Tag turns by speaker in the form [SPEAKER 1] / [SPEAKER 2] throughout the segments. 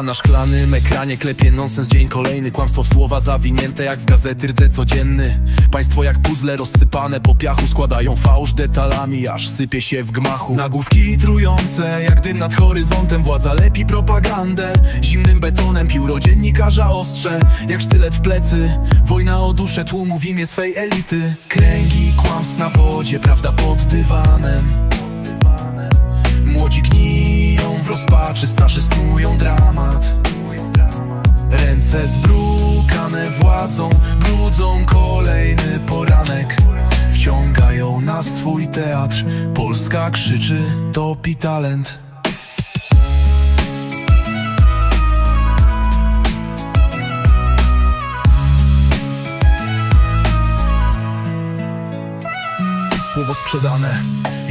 [SPEAKER 1] Lampa na szklanym ekranie klepie nonsens Dzień kolejny, kłamstwo w słowa zawinięte Jak w gazety rdze codzienny. Państwo jak puzzle rozsypane po piachu Składają fałsz detalami, aż sypie się w gmachu. Nagłówki trujące, jak dym nad horyzontem. Władza lepi propagandę Zimnym betonem. Pióro dziennikarza ostrze Jak sztylet w plecy. Wojna o duszę tłumu w imię swej elity. Kręgi kłamstw na wodzie, prawda pod dywanem w rozpaczy, starzy snują dramat. Ręce zbrukane władzą, brudzą kolejny poranek. Wciągają na swój teatr, Polska krzyczy, topi talent Słowo sprzedane,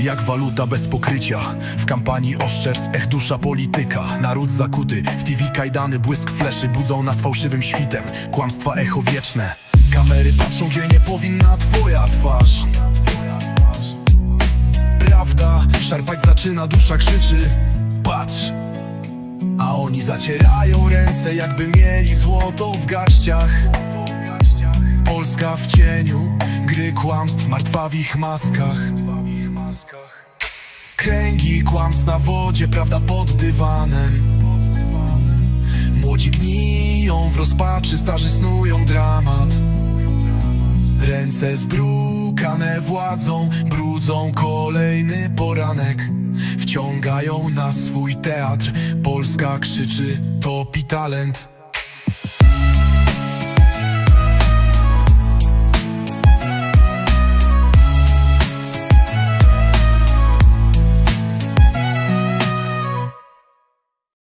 [SPEAKER 1] jak waluta bez pokrycia. W kampanii oszczerstw, ech dusza polityka. Naród zakuty, w TV kajdany Błysk fleszy budzą nas fałszywym świtem. Kłamstwa echo wieczne. Kamery patrzą, gdzie nie powinna twoja twarz. Prawda, szarpać zaczyna, dusza krzyczy. Patrz. A oni zacierają ręce, jakby mieli złoto w garściach Polska w cieniu, gry kłamstw, martwa w ich maskach. Kręgi kłamstw na wodzie, prawda pod dywanem. Młodzi gniją w rozpaczy, starzy snują dramat. Ręce zbrukane władzą, brudzą kolejny poranek. Wciągają na swój teatr, Polska krzyczy, topi talent